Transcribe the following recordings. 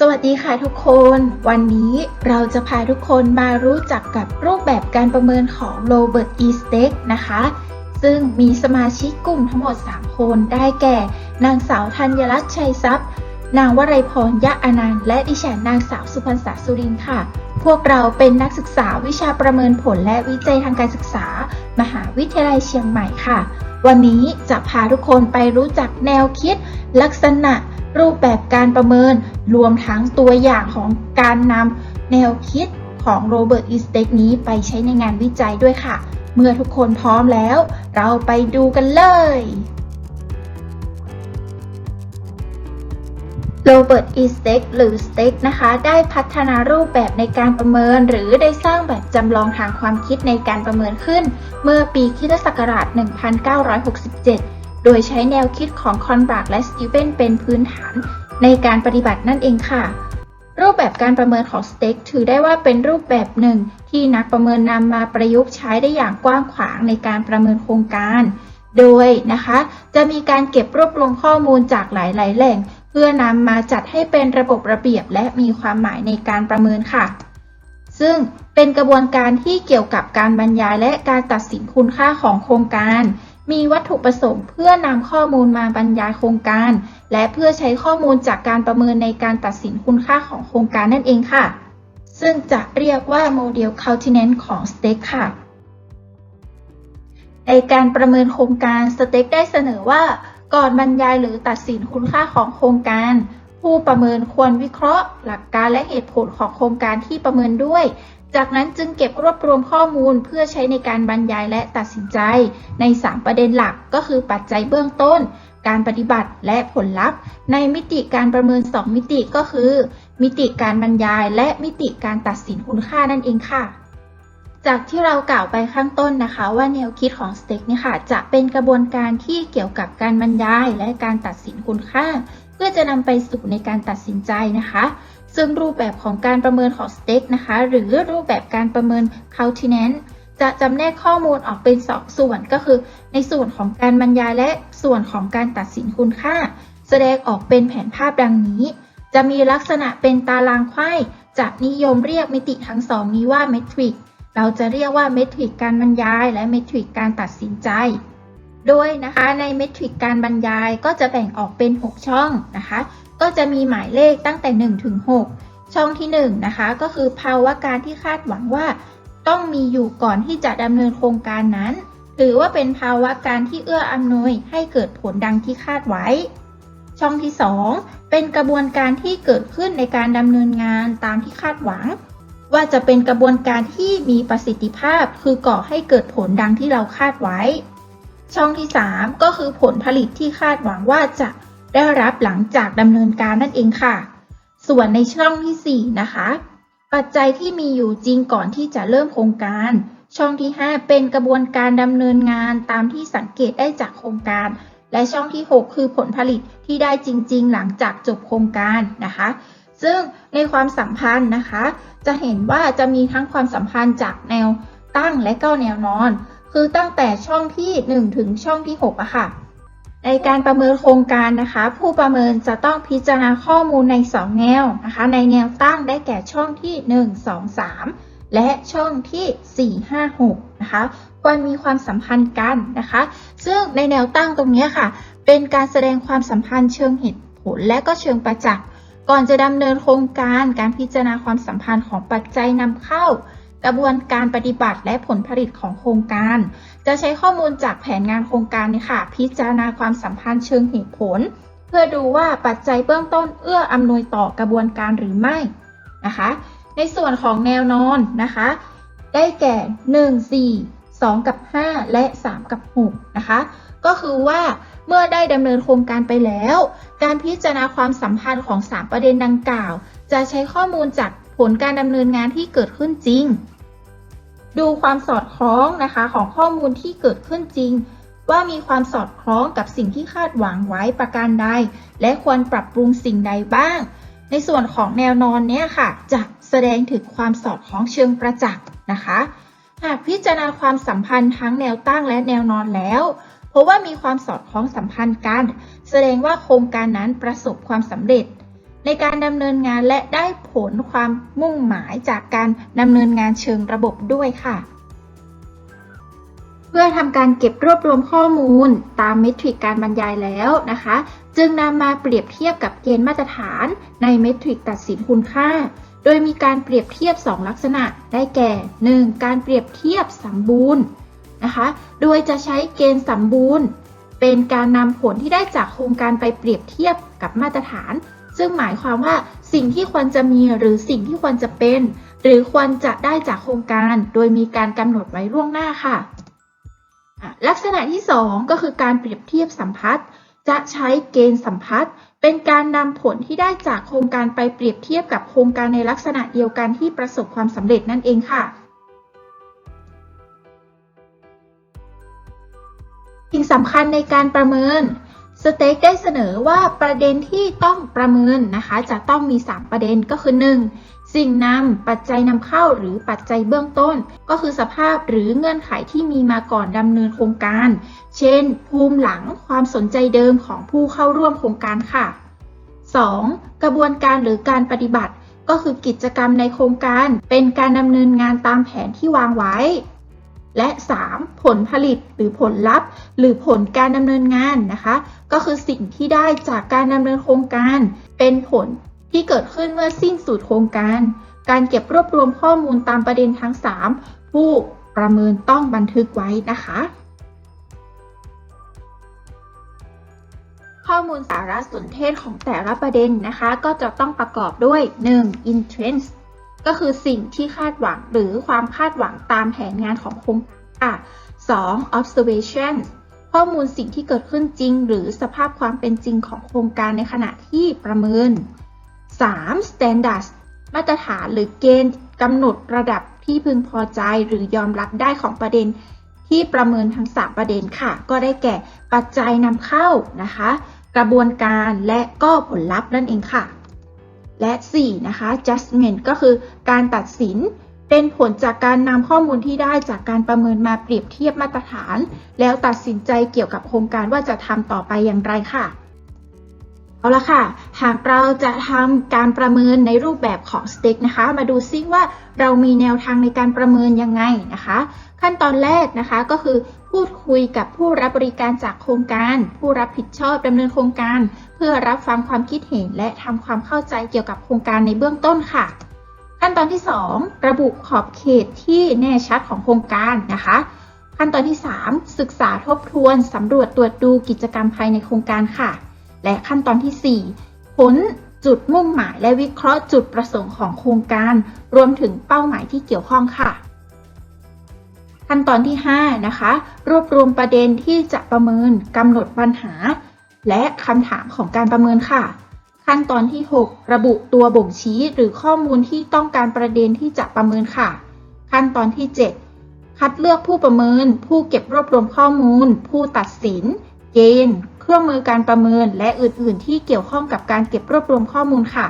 สวัสดีค่ะทุกคน วันนี้เราจะพาทุกคนมารู้จักกับรูปแบบการประเมินของโรเบิร์ตอีสเต็กนะคะ ซึ่งมีสมาชิกกลุ่มทั้งหมด 3 คนได้แก่ นางสาวธัญรัตน์ชัยทรัพย์ นางวรัยพรยะอนันต์และดิฉันนางสาวสุพรรณษาสุรินค่ะ พวกเราเป็นนักศึกษาวิชาประเมินผลและวิจัยทางการศึกษา มหาวิทยาลัยเชียงใหม่ค่ะ วันนี้จะพาทุกคนไปรู้จักแนวคิด ลักษณะ รูปแบบการประเมินรวมทั้งตัวอย่างของการนำแนวคิดของโรเบิร์ตอีสเต็กนี้ไปใช้ในงานวิจัยด้วยค่ะ เมื่อทุกคนพร้อมแล้ว เราไปดูกันเลยโรเบิร์ตอีสเต็กหรือสเต็กนะคะ ได้พัฒนารูปแบบในการประเมิน หรือได้สร้างแบบจำลองทางความคิดในการประเมินขึ้น เมื่อปีคิศักราช 1967 โดยใช้แนวคิดของคอนบราดและสตีเวนเป็นพื้นฐานในการปฏิบัตินั่นเองค่ะ รูปแบบการประเมินของสเต็กถือได้ว่าเป็นรูปแบบหนึ่ง ที่นักประเมินนำมาประยุกต์ใช้ได้อย่างกว้างขวางในการประเมินโครงการ โดยนะคะ จะมีการเก็บรวบรวมข้อมูลจากหลาย ๆ แหล่ง เพื่อนำมาจัดให้เป็นระบบระเบียบและมีความหมายในการประเมินค่ะ ซึ่งเป็นกระบวนการที่เกี่ยวกับการบรรยายและการตัดสินคุณค่าของโครงการ มีวัตถุประสงค์เพื่อนำข้อมูลมาบรรยายโครงการ และเพื่อใช้ข้อมูลจากการประเมินในการตัดสินคุณค่าของโครงการนั่นเองค่ะ ซึ่งจะเรียกว่าโมเดล Continent ของ Stake ค่ะ ในการประเมินโครงการสเต็กได้เสนอว่า ก่อนบรรยายหรือตัดสินคุณค่าของโครงการผู้ประเมินควรวิเคราะห์ หลักการและเหตุผลของโครงการที่ประเมินด้วย จากนั้นจึงเก็บรวบรวมข้อมูลเพื่อใช้ในการบรรยายและตัดสินใจ ใน 3 ประเด็นหลักก็คือปัจจัยเบื้องต้น การปฏิบัติและผลลัพธ์ ในมิติการประเมิน 2 มิติก็คือ มิติการบรรยายและมิติการตัดสินคุณค่านั่นเองค่ะ จากที่เรากล่าวไปข้างต้นนะคะ ว่าแนวคิดของสเต็กเนี่ยค่ะจะเป็นกระบวนการที่เกี่ยวกับการบรรยายและการตัดสินคุณค่า เพื่อจะนำไปสู่ในการตัดสินใจนะคะ ซึ่งรูปแบบของการประเมินของสเต็กนะคะ หรือรูปแบบการประเมิน Continent จะจำแนกข้อมูลออกเป็นสองส่วนก็คือ ในส่วนของการบรรยายและส่วนของการตัดสินคุณค่า แสดงออกเป็นแผนภาพดังนี้ จะมีลักษณะเป็นตารางไขว้จะนิยมเรียกมิติทั้งสองนี้ว่าเมทริกเราจะเรียกว่าเมทริกการบรรยายและเมทริกการตัดสินใจ โดยนะคะในเมทริกการบรรยายก็จะแบ่งออกเป็น 6 ช่องนะคะ ก็จะมีหมายเลขตั้งแต่ 1 ถึง 6 ช่องที่1นะคะก็คือภาวะการที่คาดหวังว่า ต้องมีอยู่ก่อนที่จะดำเนินโครงการนั้น หรือว่าเป็นภาวะการที่เอื้ออำนวยให้เกิดผลดังที่คาดไว้ ช่องที่ 2 เป็นกระบวนการที่เกิดขึ้นในการดำเนินงานตามที่คาดหวัง ว่าจะเป็นกระบวนการที่มีประสิทธิภาพ คือก่อให้เกิดผลดังที่เราคาดไว้ ช่องที่ 3 ก็คือผลผลิตที่คาดหวังว่าจะ ได้รับหลังจากดำเนินการนั่นเองค่ะ ส่วนในช่องทีสี่ 4 นะคะ ปัจจัยที่มีอยู่จริงก่อนที่จะเริ่มโครงการ ช่องที่ 5 เป็นกระบวนการดำเนินงานตามที่สังเกตได้จากโครงการ และช่องที่ 6 คือผลผลิตที่ได้จริง ๆ หลังจากจบโครงการนะคะ ซึ่งในความสัมพันธ์นะคะ จะเห็นว่าจะมีทั้งความสัมพันธ์จากแนวตั้งและก็แนวนอน คือตั้งแต่ช่องที่ 1 ถึงช่องที่6อะค่ะ ในการประเมินโครงการนะคะ ผู้ประเมินจะต้องพิจารณาข้อมูลใน 2 แนวนะคะ ในแนวตั้งได้แก่ช่องที่ 1 2 3 และช่องที่ 4 5 6 นะคะควรมีความสัมพันธ์กันนะคะ ซึ่งในแนวตั้งตรงนี้ค่ะ เป็นการแสดงความสัมพันธ์เชิงเหตุผลและก็เชิงประจักษ์ก่อนจะดำเนินโครงการการพิจารณาความสัมพันธ์ของปัจจัยนำเข้ากระบวนการปฏิบัติและผลผลิตของโครงการ จะใช้ข้อมูลจากแผนงานโครงการนี่ค่ะ พิจารณาความสัมพันธ์เชิงเหตุผล เพื่อดูว่าปัจจัยเบื้องต้นเอื้ออำนวยต่อกระบวนการหรือไม่นะคะ ในส่วนของแนวนอนนะคะ ได้แก่ 1 4 2 กับ 5 และ 3 กับ 6 นะคะ ก็คือว่าเมื่อได้ดำเนินโครงการไปแล้ว การพิจารณาความสัมพันธ์ของ 3 ประเด็นดังกล่าว จะใช้ข้อมูลจากผลการดำเนินงานที่เกิดขึ้นจริง ดูความสอดคล้องนะคะ ของข้อมูลที่เกิดขึ้นจริง ว่ามีความสอดคล้องกับสิ่งที่คาดหวังไว้ประการใด และควรปรับปรุงสิ่งใดบ้าง ในส่วนของแนวนอนเนี่ยค่ะ จะแสดงถึงความสอดคล้องเชิงประจักษ์นะคะหากพิจารณาความสัมพันธ์ทั้งแนวตั้งและแนวนอนแล้วพราะว่ามีความสอดคล้องสัมพันธ์กัน แสดงว่าโครงการนั้นประสบความสำเร็จ ในการดำเนินงานและได้ผลความมุ่งหมายจากการดำเนินงานเชิงระบบด้วยค่ะ เพื่อทำการเก็บรวบรวมข้อมูลตามเมทริกการบรรยายแล้วนะคะ จึงนำมาเปรียบเทียบกับเกณฑ์มาตรฐานในเมทริกตัดสินคุณค่า โดยมีการเปรียบเทียบ 2 ลักษณะได้แก่ 1. การเปรียบเทียบสมบูรณ์นะคะ โดยจะใช้เกณฑ์สมบูรณ์ เป็นการนำผลที่ได้จากโครงการไปเปรียบเทียบกับมาตรฐาน ซึ่งหมายความว่าสิ่งที่ควรจะมีหรือสิ่งที่ควรจะเป็น หรือควรจะได้จากโครงการ โดยมีการกำหนดไว้ล่วงหน้าค่ะ ลักษณะที่ 2 ก็คือการเปรียบเทียบสัมพัทธ์จะใช้เกณฑ์สัมพัทธ์เป็นการนำผลที่ได้จากโครงการไปเปรียบเทียบกับโครงการในลักษณะเดียวกันที่ประสบความสำเร็จนั่นเองค่ะสิ่งสำคัญในการประเมิน สเต็กได้เสนอว่าประเด็นที่ต้องประเมินนะคะ จะต้องมี 3 ประเด็นก็คือ 1. สิ่งนำปัจจัยนำเข้าหรือปัจจัยเบื้องต้น ก็คือสภาพหรือเงื่อนไขที่มีมาก่อนดำเนินโครงการ เช่น ภูมิหลังความสนใจเดิมของผู้เข้าร่วมโครงการค่ะ 2. กระบวนการหรือการปฏิบัติ ก็คือกิจกรรมในโครงการ เป็นการดำเนินงานตามแผนที่วางไว้ และ 3. ผลผลิตหรือผลลัพธ์ หรือผลการดำเนินงานนะคะ ก็คือสิ่งที่ได้จากการดำเนินโครงการ เป็นผลที่เกิดขึ้นเมื่อสิ้นสุดโครงการ การเก็บรวบรวมข้อมูลตามประเด็นทั้ง 3 ผู้ประเมินต้องบันทึกไว้นะคะ ข้อมูลสารสนเทศของแต่ละประเด็นนะคะ ก็จะต้องประกอบด้วย 1. interest ก็คือสิ่งที่คาดหวังหรือความคาดหวังตามแผนงานของโครงการค่ะ 2. observation ข้อมูลสิ่งที่เกิดขึ้นจริง หรือสภาพความเป็นจริงของโครงการในขณะที่ประเมิน 3. standards มาตรฐานหรือเกณฑ์กำหนดระดับที่พึงพอใจหรือยอมรับได้ของประเด็น ที่ประเมินทั้ง 3 ประเด็นค่ะ ก็ได้แก่ปัจจัยนำเข้านะคะ กระบวนการและก็ผลลัพธ์นั่นเองค่ะ และ 4 นะคะ judgment ก็คือการตัดสินเป็นผลจากการนำข้อมูลที่ได้จากการประเมินมาเปรียบเทียบมาตรฐาน แล้วตัดสินใจเกี่ยวกับโครงการว่าจะทำต่อไปอย่างไรค่ะเอาละค่ะ หากเราจะทำการประเมินในรูปแบบของ STEC นะคะ มาดูซิว่าเรามีแนวทางในการประเมินยังไงนะคะ ขั้นตอนแรกนะคะก็คือ พูดคุยกับผู้รับบริการจากโครงการ ผู้รับผิดชอบดำเนินโครงการ เพื่อรับฟังความคิดเห็นและทำความเข้าใจเกี่ยวกับโครงการในเบื้องต้นค่ะขั้นตอนที่ 2 ระบุขอบเขตที่แน่ชัดของโครงการนะคะ ขั้นตอนที่ 3 ศึกษาทบทวนสำรวจตรวจดูกิจกรรมภายในโครงการค่ะ และขั้นตอนที่4ผลจุดมุ่งหมายและวิเคราะห์จุดประสงค์ของโครงการ รวมถึงเป้าหมายที่เกี่ยวข้องค่ะ ขั้นตอนที่ 5 นะคะ รวบรวมประเด็นที่จะประเมินกำหนดปัญหา และคำถามของการประเมินค่ะ ขั้นตอนที่ 6 ระบุตัวบ่งชี้หรือข้อมูลที่ต้องการประเด็นที่จะประเมินค่ะ ขั้นตอนที่ 7 คัดเลือกผู้ประเมิน ผู้เก็บรวบรวมข้อมูล ผู้ตัดสิน เกณฑ์เครื่องมือการประเมิน และอื่น ๆ ที่เกี่ยวข้องกับการเก็บรวบรวมข้อมูลค่ะ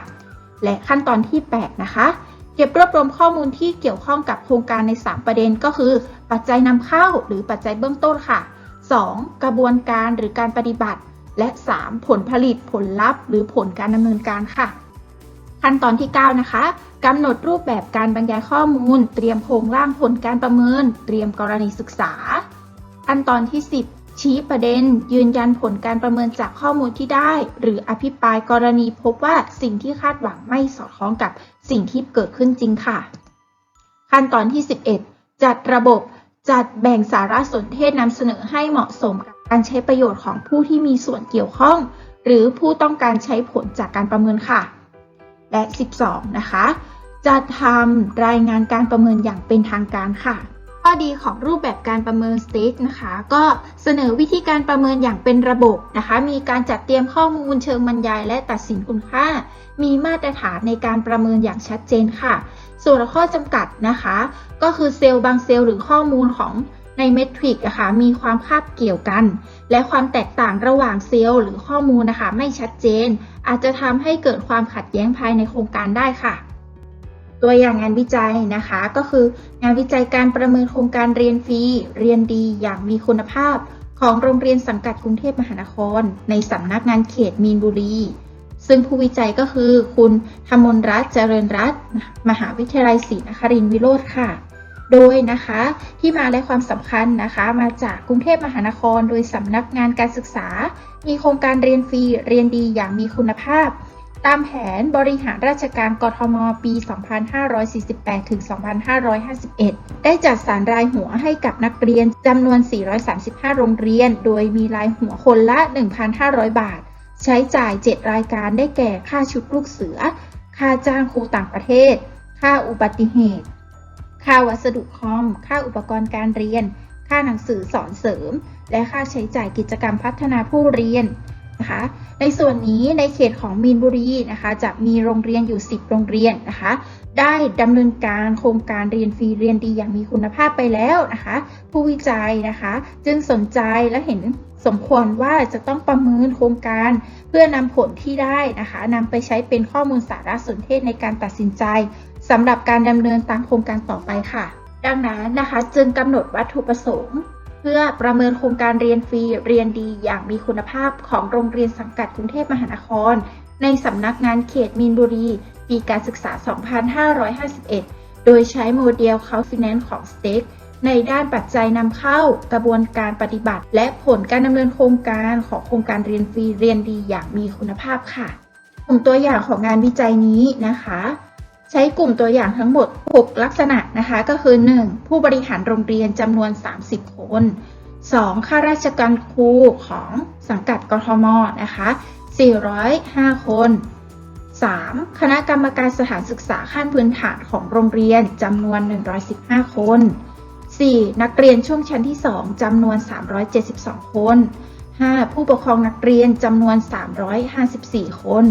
และขั้นตอนที่ 8 นะคะ เก็บรวบรวมข้อมูลที่เกี่ยวข้องกับโครงการใน 3 ประเด็นก็คือ ปัจจัยนำเข้าหรือปัจจัยเบื้องต้นค่ะ 2. กระบวนการหรือการปฏิบัติ และ 3. ผลผลิต ผลลัพธ์ หรือผลการดำเนินการค่ะ ขั้นตอนที่ 9 นะคะกำหนดรูปแบบการบรรยายข้อมูล เตรียมโครงร่างผลการประเมิน เตรียมกรณีศึกษา ขั้นตอนที่ 10ชี้ประเด็น ยืนยันผลการประเมินจากข้อมูลที่ได้ หรืออภิปรายกรณีพบว่าสิ่งที่คาดหวังไม่สอดคล้องกับ สิ่งที่เกิดขึ้นจริงค่ะ ขั้นตอนที่ 11 จัดระบบจัดแบ่งสารสนเทศนำเสนอให้เหมาะสมกับการใช้ประโยชน์ของผู้ที่มีส่วนเกี่ยวข้อง หรือผู้ต้องการใช้ผลจากการประเมินค่ะ และ 12 นะคะจะทำรายงานการประเมินอย่างเป็นทางการค่ะ ข้อดีของรูปแบบการประเมิน STATE นะคะ ก็เสนอวิธีการประเมินอย่างเป็นระบบนะคะ มีการจัดเตรียมข้อมูลเชิงบรรยายและตัดสินคุณค่า มีมาตรฐานในการประเมินอย่างชัดเจนค่ะ ส่วนข้อจำกัดนะคะ ก็คือเซลล์บางเซลล์หรือข้อมูลของในเมทริกอะคะมีความคาบเกี่ยวกัน และความแตกต่างระหว่างเซลล์หรือข้อมูลนะคะ ไม่ชัดเจน อาจจะทำให้เกิดความขัดแย้งภายในโครงการได้ค่ะ ตัวอย่างงานวิจัยนะคะ ก็คืองานวิจัยการประเมินโครงการเรียนฟรีเรียนดีอย่างมีคุณภาพ ของโรงเรียนสังกัดกรุงเทพมหานคร ในสำนักงานเขตมีนบุรีซึ่งผู้วิจัยก็คือคุณธมนรัตน์เจริญรัตน์มหาวิทยาลัยศรีนครินทร์วิโรธค่ะ โดยนะคะที่มาและความสำคัญนะคะ มาจากกรุงเทพมหานคร โดยสำนักงานการศึกษา มีโครงการเรียนฟรีเรียนดีอย่างมีคุณภาพ ตามแผนบริหารราชการกทม ปี 2548 ถึง 2551 ได้จัดสรรรายหัวให้กับนักเรียนจำนวน 435 โรงเรียน โดยมีรายหัวคนละ 1,500 บาท ใช้จ่าย 7 รายการได้แก่ค่าชุดลูกเสือ ค่าจ้างครูต่างประเทศ ค่าอุบัติเหตุ ค่าวัสดุคอม ค่าอุปกรณ์การเรียน ค่าหนังสือสอนเสริม และค่าใช้จ่ายกิจกรรมพัฒนาผู้เรียน นะคะในส่วนนี้ในเขตของมีนบุรีนะคะจะมีโรงเรียนอยู่ 10 โรงเรียนนะคะ ได้ดำเนินการโครงการเรียนฟรีเรียนดีอย่างมีคุณภาพไปแล้วนะคะ ผู้วิจัยนะคะ จึงสนใจและเห็นสมควรว่าจะต้องประเมินโครงการเพื่อนำผลที่ได้นะคะนำไปใช้เป็นข้อมูลสารสนเทศในการตัดสินใจสำหรับการดำเนินตามโครงการต่อไปค่ะ ดังนั้นนะคะ จึงกำหนดวัตถุประสงค์ พื่อประเมินโครงการเรียนฟรีเรียนดีอย่างมีคุณภาพของโรงเรียนสังกัดกรุงเทพมหานคร ในสำนักงานเขตมีนบุรี ปีการศึกษา 2551 โดยใช้โมเดล Confidence ของ STEC ในด้านปัจจัยนำเข้ากระบวนการปฏิบัติ และผลการดำเนินโครงการของโครงการเรียนฟรีเรียนดีอย่างมีคุณภาพค่ะกลุ่มตัวอย่างของงานวิจัยนี้นะคะ ใช้กลุ่มตัวอย่างทั้งหมด 6 ลักษณะนะคะก็คือ 1. ผู้บริหารโรงเรียนจำนวน 30 คน 2. ข้าราชการครูของสังกัดกทมนะคะ405 คน 3. คณะกรรมการสถานศึกษาขั้นพื้นฐานของโรงเรียนจำนวน 115 คน 4. นักเรียนช่วงชั้นที่ 2จำนวน 372 คน 5. ผู้ปกครองนักเรียนจำนวน 354 คน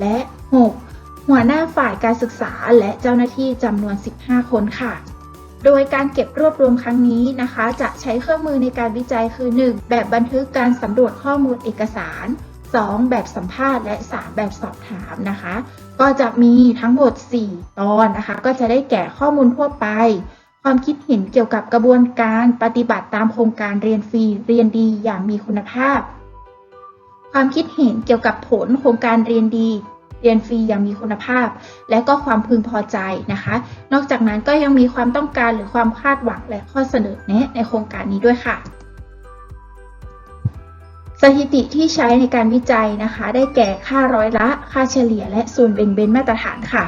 และ 6. หัวหน้าฝ่ายการศึกษาและเจ้าหน้าที่จำนวน 15 คนค่ะ โดยการเก็บรวบรวมครั้งนี้นะคะ จะใช้เครื่องมือในการวิจัยคือ 1. แบบบันทึกการสำรวจข้อมูลเอกสาร 2. แบบสัมภาษณ์และ 3 แบบสอบถามนะคะ ก็จะมีทั้งหมด 4 ตอนนะคะ ก็จะได้แก่ข้อมูลทั่วไป ความคิดเห็นเกี่ยวกับกระบวนการปฏิบัติตามโครงการเรียนฟรีเรียนดีอย่างมีคุณภาพ ความคิดเห็นเกี่ยวกับผลโครงการเรียนดี เรียนฟรีอย่างมีคุณภาพ และก็ความพึงพอใจนะคะ นอกจากนั้นก็ยังมีความต้องการหรือความคาดหวังและข้อเสนอแนะในโครงการนี้ด้วยค่ะ สถิติที่ใช้ในการวิจัยนะคะ ได้แก่ค่าร้อยละ ค่าเฉลี่ย และส่วนแบ่งเบนมาตรฐานค่ะ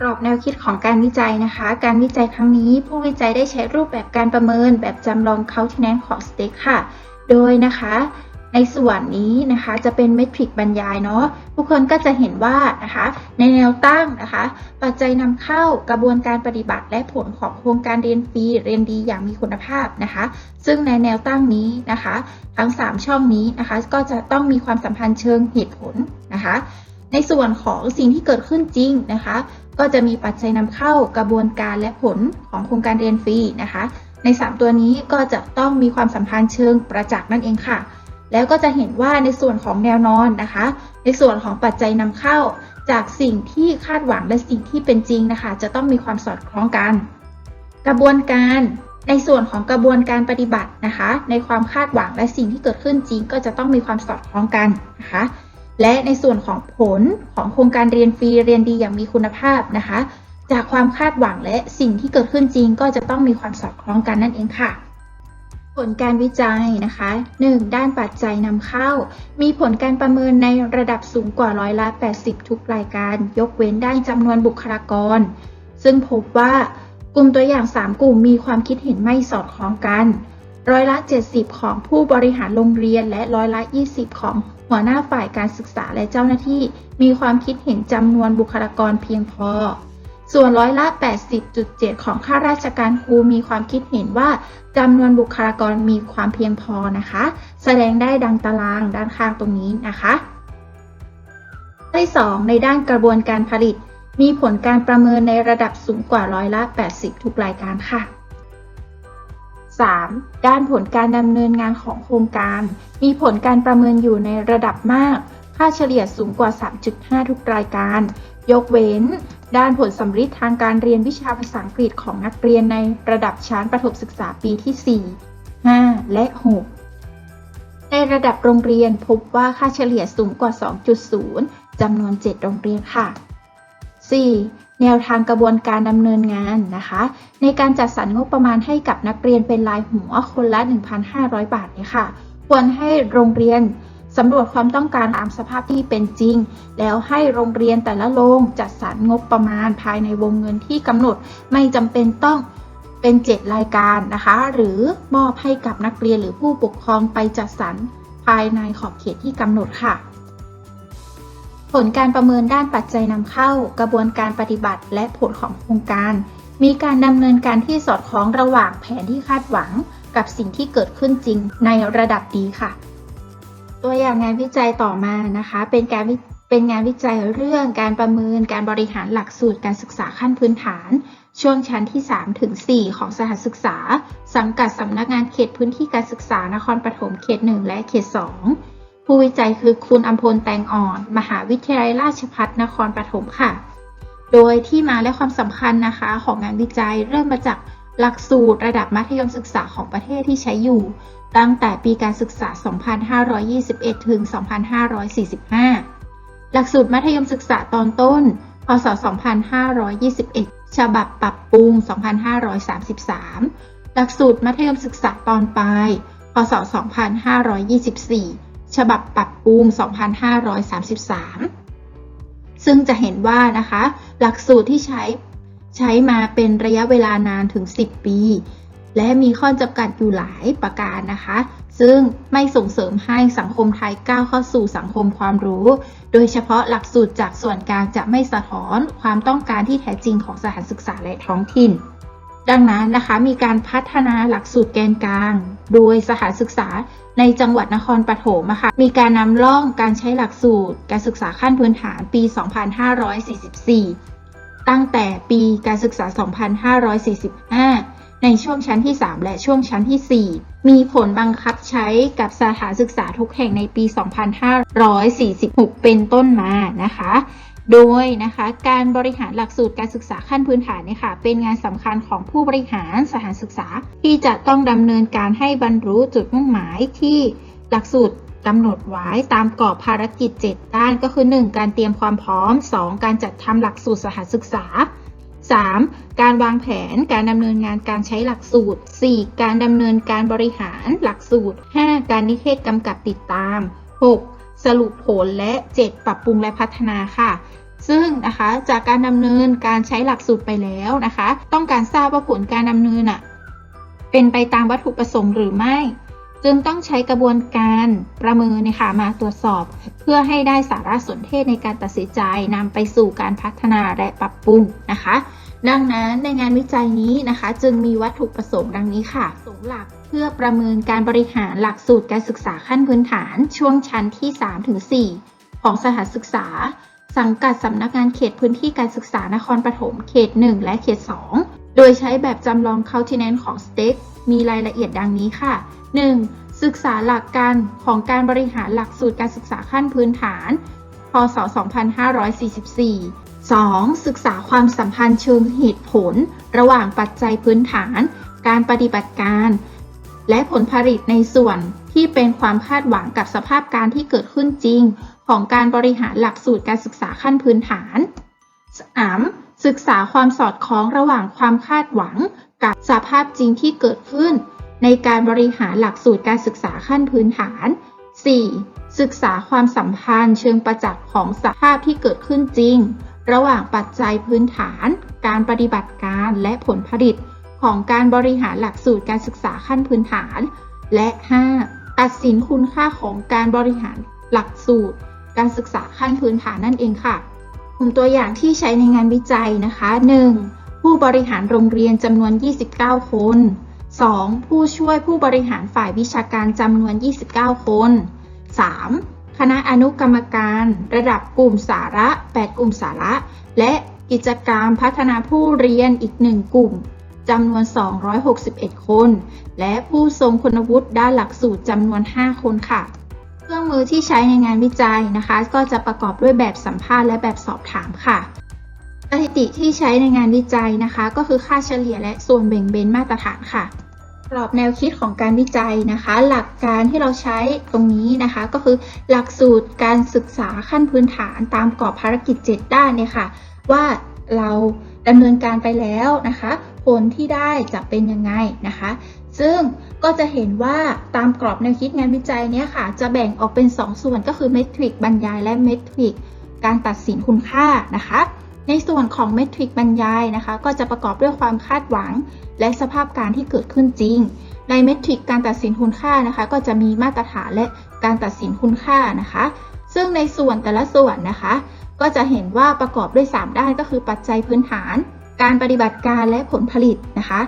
กรอบแนวคิดของการวิจัยนะคะ การวิจัยครั้งนี้ ผู้วิจัยได้ใช้รูปแบบการประเมินแบบจำลองเคาน์ทแนนของสเต็กค่ะ โดยนะคะ ในส่วนนี้นะคะจะเป็นเมทริกบรรยายเนาะทุกคนก็จะเห็นว่านะคะในแนวตั้งนะคะ ปัจจัยนำเข้ากระบวนการปฏิบัติและผลของโครงการเรียนฟรีเรียนดีอย่างมีคุณภาพนะคะ ซึ่งในแนวตั้งนี้นะคะ ทั้ง 3 ช่องนี้นะคะ ก็จะต้องมีความสัมพันธ์เชิงเหตุผลนะคะ ในส่วนของสิ่งที่เกิดขึ้นจริงนะคะ ก็จะมีปัจจัยนำเข้ากระบวนการและผลของโครงการเรียนฟรีนะคะ ใน 3 ตัวนี้ก็จะต้องมีความสัมพันธ์เชิงประจักษ์นั่นเองค่ะ แล้วก็จะเห็นว่าในส่วนของแนวนอนนะคะ ในส่วนของปัจจัยนำเข้า จากสิ่งที่คาดหวังและสิ่งที่เป็นจริงนะคะ จะต้องมีความสอดคล้องกัน กระบวนการในส่วนของกระบวนการปฏิบัตินะคะ ในความคาดหวังและสิ่งที่เกิดขึ้นจริง ก็จะต้องมีความสอดคล้องกันนะคะ และในส่วนของผลของโครงการเรียนฟรีเรียนดีอย่างมีคุณภาพนะคะ จากความคาดหวังและสิ่งที่เกิดขึ้นจริง ก็จะต้องมีความสอดคล้องกันนั่นเองค่ะ ผลการวิจัยนะคะ 1. ด้านปัจจัยนำเข้า มีผลการประเมินในระดับสูงกว่าร้อยละ 80 ทุกรายการ ยกเว้นด้านจำนวนบุคลากร ซึ่งพบว่ากลุ่มตัวอย่าง 3 กลุ่มมีความคิดเห็นไม่สอดคล้องกัน ร้อยละ 70 ของผู้บริหารโรงเรียนและร้อยละ 20 ของหัวหน้าฝ่ายการศึกษาและเจ้าหน้าที่ มีความคิดเห็นจำนวนบุคลากรเพียงพอ ส่วนร้อยละ 80.7 ของข้าราชการครูมีความคิดเห็นว่าจำนวนบุคลากรมีความเพียงพอนะคะ แสดงได้ดังตารางด้านข้างตรงนี้นะคะข้อที่2ในด้านกระบวนการผลิต มีผลการประเมินในระดับสูงกว่าร้อยละ 80 ทุกรายการค่ะ 3. ด้านผลการดำเนินงานของโครงการ มีผลการประเมินอยู่ในระดับมาก ค่าเฉลี่ยสูงกว่า 3.5 ทุกรายการ ยกเว้น ด้านผลสำลิดทางการเรียนวิชาภาษาอังกฤษของนักเรียนในระดับชั้นประถมศึกษาปีที่ 4 5 และ 6 ในระดับโรงเรียนพบว่าค่าเฉลี่ยสูงกว่า 2.0 จำนวน 7 โรงเรียนค่ะ 4. แนวทางกระบวนการดำเนินงานนะคะ ในการจัดสรรงบประมาณให้กับนักเรียนเป็นรายหัวคนละ 1,500 บาทเนี่ยค่ะ ควรให้โรงเรียน สำรวจความต้องการตามสภาพที่เป็นจริง แล้วให้โรงเรียนแต่ละโรงจัดสรรงบประมาณภายในวงเงินที่กำหนด ไม่จำเป็นต้องเป็น 7 รายการนะคะ หรือมอบให้กับนักเรียนหรือผู้ปกครองไปจัดสรรภายในขอบเขตที่กำหนดค่ะ ผลการประเมินด้านปัจจัยนำเข้า กระบวนการปฏิบัติและผลของโครงการ มีการดำเนินการที่สอดคล้องระหว่างแผนที่คาดหวัง กับสิ่งที่เกิดขึ้นจริงในระดับดีค่ะ ตัวอย่างงานวิจัยต่อมานะคะ เป็นการเป็นงานวิจัยเรื่องการประเมินการบริหารหลักสูตรการศึกษาขั้นพื้นฐาน ช่วงชั้นที่ 3 ถึง 4 ของสถานศึกษา สังกัดสำนักงานเขตพื้นที่การศึกษานครปฐมเขต 1 และเขต 2 ผู้วิจัยคือคุณอัมพลแตงอ่อน มหาวิทยาลัยราชภัฏนครปฐมค่ะ โดยที่มาและความสำคัญนะคะ ของงานวิจัยเริ่มมาจาก หลักสูตรระดับมัธยมศึกษาของประเทศที่ใช้อยู่ ตั้งแต่ปีการศึกษา 2521 ถึง 2545 หลักสูตรมัธยมศึกษาตอนต้น พศ 2521 ฉบับปรับปรุง 2533 หลักสูตรมัธยมศึกษาตอนปลาย พศ 2524 ฉบับปรับปรุง 2533 ซึ่งจะเห็นว่านะคะ หลักสูตรที่ใช้ ใช้มาเป็นระยะเวลานานถึง 10 ปี และมีข้อจำกัดอยู่หลายประการนะคะ ซึ่งไม่ส่งเสริมให้สังคมไทยก้าวเข้าสู่สังคมความรู้ โดยเฉพาะหลักสูตรจากส่วนกลางจะไม่สะท้อนความต้องการที่แท้จริงของสถานศึกษาและท้องถิ่นดังนั้นนะคะมีการพัฒนาหลักสูตรแกนกลาง โดยสถานศึกษาในจังหวัดนครปฐมนะคะมีการนำร่องการใช้หลักสูตรการศึกษาขั้นพื้นฐานปี 2544 ตั้งแต่ปีการศึกษา 2545 ในช่วงชั้นที่ 3 และช่วงชั้นที่ 4 มีผลบังคับใช้กับสถานศึกษาทุกแห่งในปี 2546 เป็นต้นมานะคะ โดยนะคะการบริหารหลักสูตรการศึกษาขั้นพื้นฐานเนี่ยค่ะเป็นงานสำคัญของผู้บริหารสถานศึกษา ที่จะต้องดำเนินการให้บรรลุจุดมุ่งหมายที่หลักสูตร กำหนดไว้ตามกรอบภารกิจ 7 ด้านก็คือ 1. การเตรียมความพร้อม 2. การจัดทำหลักสูตรสถานศึกษา 3. การวางแผนการดำเนินงานการใช้หลักสูตร 4. การดำเนินการบริหารหลักสูตร 5. การนิเทศกำกับติดตาม 6. สรุปผลและ 7. ปรับปรุงและพัฒนาค่ะ ซึ่งนะคะจากการดำเนินการใช้หลักสูตรไปแล้วนะคะ ต้องการทราบว่าผลการดำเนินอะเป็นไปตามวัตถุประสงค์หรือไม่ จึงต้องใช้กระบวนการประเมินนยคะมาตรวจสอบ เพื่อให้ได้สารสนเทศในการตัดสินใจนำไปสู่การพัฒนาและปรับปรุงนะคะ ดังนั้นในงานวิจัยนี้นะคะ จึงมีวัตถุประสงค์ดังนี้ค่ะสงหลักเพื่อประเมินการบริหารหลักสูตรการศึกษาขั้นพื้นฐานช่วงชั้นที่ 3-4 ของสถานศึกษา สังกัดสำนักงานเขตพื้นที่การศึกษานครปฐมเขต 1 และเขต 2 โดยใช้แบบจำลอง Continent ของ STEC มีรายละเอียดดังนี้ค่ะ 1. ศึกษาหลักการของการบริหารหลักสูตรการศึกษาขั้นพื้นฐาน พศ 2544 2. ศึกษาความสัมพันธ์เชิงเหตุผล ระหว่างปัจจัยพื้นฐาน การปฏิบัติการ และผลผลิตในส่วนที่เป็นความคาดหวังกับสภาพการที่เกิดขึ้นจริง ของการบริหารหลักสูตรการศึกษาขั้นพื้นฐาน 3. ศึกษาความสอดคล้องระหว่างความคาดหวัง กับสภาพจริงที่เกิดขึ้น ในการบริหารหลักสูตรการศึกษาขั้นพื้นฐาน 4. ศึกษาความสัมพันธ์เชิงประจักษ์ของสภาพที่เกิดขึ้นจริง ระหว่างปัจจัยพื้นฐาน การปฏิบัติการและผลผลิต ของการบริหารหลักสูตรการศึกษาขั้นพื้นฐาน และ 5. ตัดสินคุณค่าของการบริหารหลักสูตร การศึกษาขั้นพื้นฐานนั่นเองค่ะ กลุ่มตัวอย่างที่ใช้ในงานวิจัยนะคะ 1. ผู้บริหารโรงเรียนจำนวน 29 คน 2. ผู้ช่วยผู้บริหารฝ่ายวิชาการจำนวน 29 คน 3. คณะอนุกรรมการ ระดับกลุ่มสาระ 8 กลุ่มสาระ และกิจกรรมพัฒนาผู้เรียนอีก 1 กลุ่มจำนวน 261 คน และผู้ทรงคุณวุฒิด้านหลักสูตรจำนวน 5 คนค่ะ เครื่องมือที่ใช้ในงานวิจัยนะคะ ก็จะประกอบด้วยแบบสัมภาษณ์และแบบสอบถามค่ะ สถิติที่ใช้ในงานวิจัยนะคะ ก็คือค่าเฉลี่ยและส่วนแบ่งเบนมาตรฐานค่ะกรอบแนวคิดของการวิจัยนะคะ หลักการที่เราใช้ตรงนี้นะคะ ก็คือหลักสูตรการศึกษาขั้นพื้นฐานตามกรอบภารกิจ 7 ด้านเนี่ยค่ะ ว่าเราดำเนินการไปแล้วนะคะ ผลที่ได้จะเป็นยังไงนะคะ ซึ่งก็จะเห็นว่าตามกรอบแนวคิดงานวิจัยเนี้ยค่ะ จะแบ่งออกเป็น2ส่วนก็คือเมทริกบรรยายและเมทริกการตัดสินคุณค่านะคะ ในส่วนของเมทริกบรรยายนะคะ ก็จะประกอบด้วยความคาดหวัง และสภาพการที่เกิดขึ้นจริง ในเมทริกการตัดสินคุณค่านะคะ ก็จะมีมาตรฐานและการตัดสินคุณค่านะคะ ซึ่งในส่วนแต่ละส่วนนะคะ ก็จะเห็นว่าประกอบด้วย 3 ด้านก็คือปัจจัยพื้นฐาน การปฏิบัติการและผลผลิตนะคะ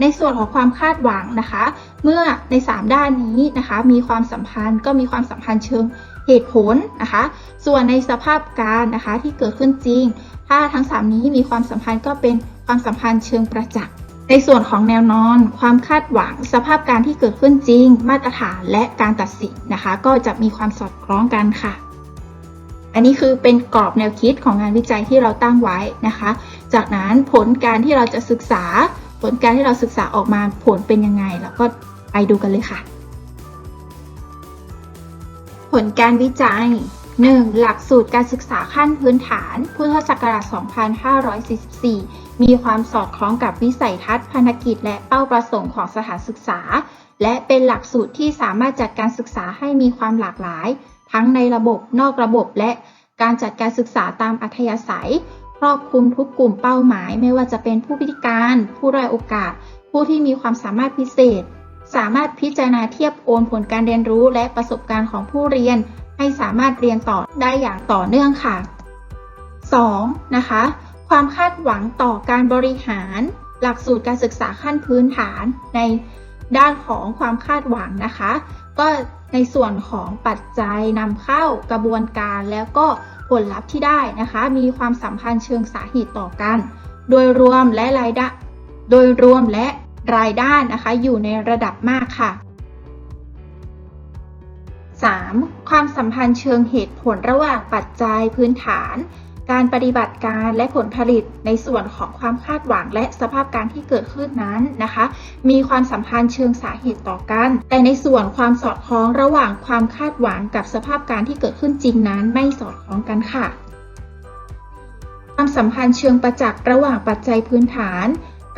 ในส่วนของความคาดหวังนะคะ เมื่อใน 3 ด้านนี้นะคะมีความสัมพันธ์ก็มีความสัมพันธ์เชิงเหตุผลนะคะ ส่วนในสภาพการนะคะที่เกิดขึ้นจริง ถ้าทั้ง 3 นี้มีความสัมพันธ์ก็เป็นความสัมพันธ์เชิงประจักษ์ในส่วนของแนวนอน ความคาดหวัง สภาพการที่เกิดขึ้นจริง มาตรฐานและการตัดสินนะคะ ก็จะมีความสอดคล้องกันค่ะ อันนี้คือเป็นกรอบแนวคิดของงานวิจัยที่เราตั้งไว้นะคะ จากนั้นผลการที่เราจะศึกษา ผลการที่เราศึกษาออกมาผลเป็นยังไงเราก็ไปดูกันเลยค่ะ ผลการวิจัย 1. หลักสูตรการศึกษาขั้นพื้นฐาน พุทธศักราช 2544 มีความสอดคล้องกับวิสัยทัศน์พันธกิจ และเป้าประสงค์ของสถานศึกษา และเป็นหลักสูตรที่สามารถจัดการศึกษาให้มีความหลากหลาย ทั้งในระบบนอกระบบและการจัดการศึกษาตามอัธยาศัย ครอบคลุมทุกกลุ่มเป้าหมาย ไม่ว่าจะเป็นผู้พิการ ผู้ด้อยโอกาส ผู้ที่มีความสามารถพิเศษ สามารถพิจารณาเทียบโอนผลการเรียนรู้ และประสบการณ์ของผู้เรียน ให้สามารถเรียนต่อได้อย่างต่อเนื่องค่ะ 2. นะคะ ความคาดหวังต่อการบริหาร หลักสูตรการศึกษาขั้นพื้นฐานในด้านของความคาดหวังนะคะ ก็ ในส่วนของปัจจัยนำเข้ากระบวนการแล้วก็ผลลัพธ์ที่ได้นะคะ มีความสัมพันธ์เชิงสาเหตุต่อกัน โดยรวมและรายได้ โดยรวมและรายได้นะคะ อยู่ในระดับมากค่ะ 3. ความสัมพันธ์เชิงเหตุผลระหว่างปัจจัยพื้นฐาน การปฏิบัติการและผลผลิตในส่วนของความคาดหวังและสภาพการที่เกิดขึ้นนั้นนะคะ มีความสัมพันธ์เชิงสาเหตุต่อกัน แต่ในส่วนความสอดคล้องระหว่างความคาดหวังกับสภาพการที่เกิดขึ้นจริงนั้น ไม่สอดคล้องกันค่ะ ความสัมพันธ์เชิงประจักษ์ระหว่างปัจจัยพื้นฐาน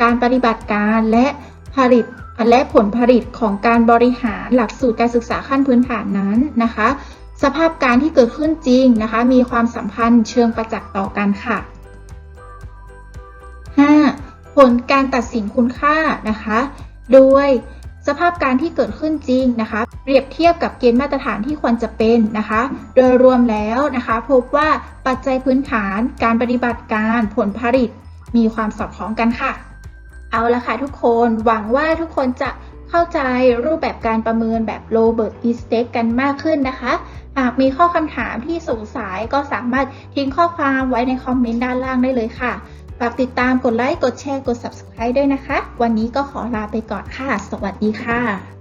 การปฏิบัติการและผลิตและผลผลิตของการบริหารหลักสูตรการศึกษาขั้นพื้นฐานนั้นนะคะ สภาพการที่เกิดขึ้นจริงนะคะ มีความสัมพันธ์เชิงประจักษ์ต่อกันค่ะ 5. ผลการตัดสินคุณค่านะคะ โดยสภาพการที่เกิดขึ้นจริงนะคะ เปรียบเทียบกับเกณฑ์มาตรฐานที่ควรจะเป็นนะคะ โดยรวมแล้วนะคะ พบว่าปัจจัยพื้นฐาน การปฏิบัติการผลผลิต มีความสอดคล้องกันค่ะ เอาละค่ะทุกคนหวังว่าทุกคนจะ เข้าใจรูปแบบการประเมินแบบโรเบิร์ตอีสเต็กกันมากขึ้นนะคะ หากมีข้อคำถามที่สงสัยก็สามารถทิ้งข้อความไว้ในคอมเมนต์ด้านล่างได้เลยค่ะ ฝากติดตามกดไลค์ กดแชร์ กด subscribe ด้วยนะคะ วันนี้ก็ขอลาไปก่อนค่ะ สวัสดีค่ะ